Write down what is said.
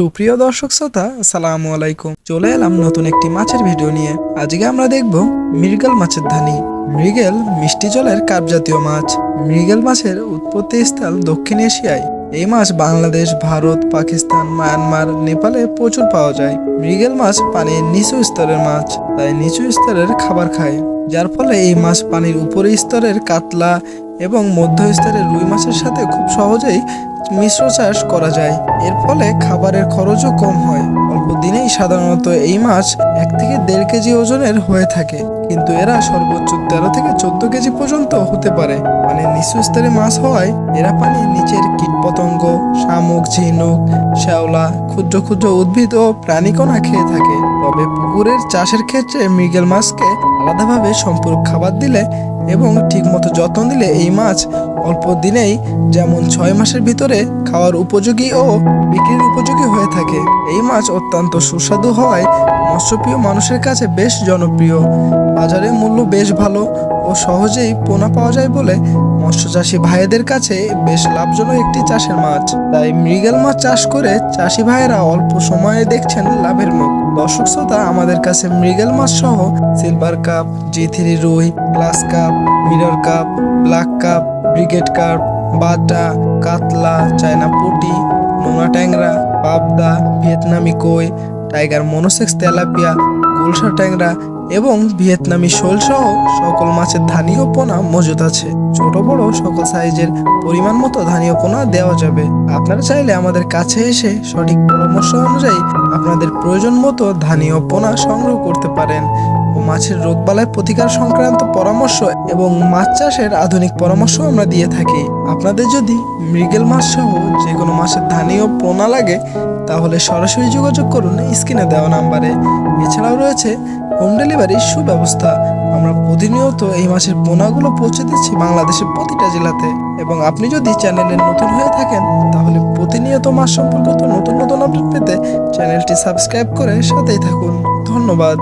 সুপ্রিয় দর্শক শ্রোতা, আসসালামু আলাইকুম। চলে এলাম নতুন একটি মাছের ভিডিও নিয়ে। আজকে আমরা দেখব মৃগেল মাছের ধানি। মৃগেল মিষ্টি জলের কাপ জাতীয় মাছ। মৃগেল মাছের উৎপত্তি স্থল দক্ষিণ এশিয়ায়। এই মাছ বাংলাদেশ, ভারত, পাকিস্তান, মায়ানমার, নেপালে প্রচুর পাওয়া যায়। মৃগেল মাছ পানির নিচু স্তরের মাছ, তাই নিচু স্তরের খাবার খায়। যার ফলে এই মাছ পানির উপরের স্তরের কাতলা এবং মধ্য স্তরের রুই মাছের সাথে খুব সহজেই মিশ্র চাষ করা যায়। এর ফলে খাবারের খরচও কম হয়। অল্প দিনেই সাধারণত এই মাছ এক থেকে দেড় কেজি ওজনের হয়ে থাকে। কিন্তু এরা সর্বোচ্চ তেরো থেকে চোদ্দ কেজি পর্যন্ত হতে পারে। মানে নিচু স্তরে মাছ হওয়ায় এরা পানির নিচের কীটপতঙ্গ, শামুক, ঝিনুক, শ্যাওলা ক্ষুদ্র ক্ষুদ্র উদ্ভিদ ও প্রাণীকণা খেয়ে থাকে। তবে পুকুরের চাষের ক্ষেত্রে মৃগেল মাছকে আলাদাভাবে সম্পূরক খাবার দিলে এবং ঠিকমতো যত্ন দিলে এই মাছ অল্প দিনেই, যেমন ছয় মাসের ভিতরে, খাওয়ার উপযোগী ও বিক্রির উপযোগী হয়ে থাকে। এই মাছ অত্যন্ত সুস্বাদু হওয়ায় মৎস্যপ্রিয় মানুষের কাছে বেশ জনপ্রিয়। বাজারে মূল্য বেশ ভালো ও সহজেই পোনা পাওয়া যায় বলে মৎস্য মৎস্যচাষী ভাইয়েদের কাছে বেশ লাভজনক একটি চাষের মাছ। তাই মৃগেল মাছ চাষ করে চাষি ভাইয়েরা অল্প সময়ে দেখছেন লাভের মুখ। দর্শক শ্রোতা, আমাদের কাছে মৃগেল মাছ সহ সিলভার কাপ জি থ্রি রুই grass carp mirror carp black carp brigade carp বাটা, কাতলা, চায়না পুটি, নোনা ট্যাংরা, পাবদা, ভিয়েতনামি কই টাইগার মনোসেক্স তেলাপিয়া, গুলশা ট্যাংরা এবং ভিয়েতনামি শোল সহ সকল মাছের ধানীয় পোনা মজুদ আছে। ছোট, বড় সকল সাইজের পরিমাণ মতো ধানীয় পোনা দেওয়া যাবে। আপনারা চাইলে আমাদের কাছে এসে সঠিক পরামর্শ অনুযায়ী আপনাদের প্রয়োজন মতো ধানীয় পোনা সংগ্রহ করতে পারেন। ও মাছের রোগবালাই প্রতিকার সংক্রান্ত পরামর্শ এবং মাছ চাষের আধুনিক পরামর্শ আমরা দিয়ে থাকি। আপনাদের যদি মৃগেল মাছ সহ যে কোনো মাছের ধানীয় পোনা লাগে, তাহলে সরাসরি যোগাযোগ করুন স্ক্রিনে দেওয়া নাম্বারে। এছাড়াও রয়েছে হোম ডেলিভারির সুব্যবস্থা। আমরা প্রতিনিয়ত এই মাসের পোনাগুলো পৌঁছে দিচ্ছি বাংলাদেশের প্রতিটা জেলাতে। এবং আপনি যদি চ্যানেলে নতুন হয়ে থাকেন, তাহলে প্রতিনিয়ত মাস সম্পর্কিত নতুন নতুন আপডেট পেতে চ্যানেলটি সাবস্ক্রাইব করে সাথেই থাকুন। ধন্যবাদ।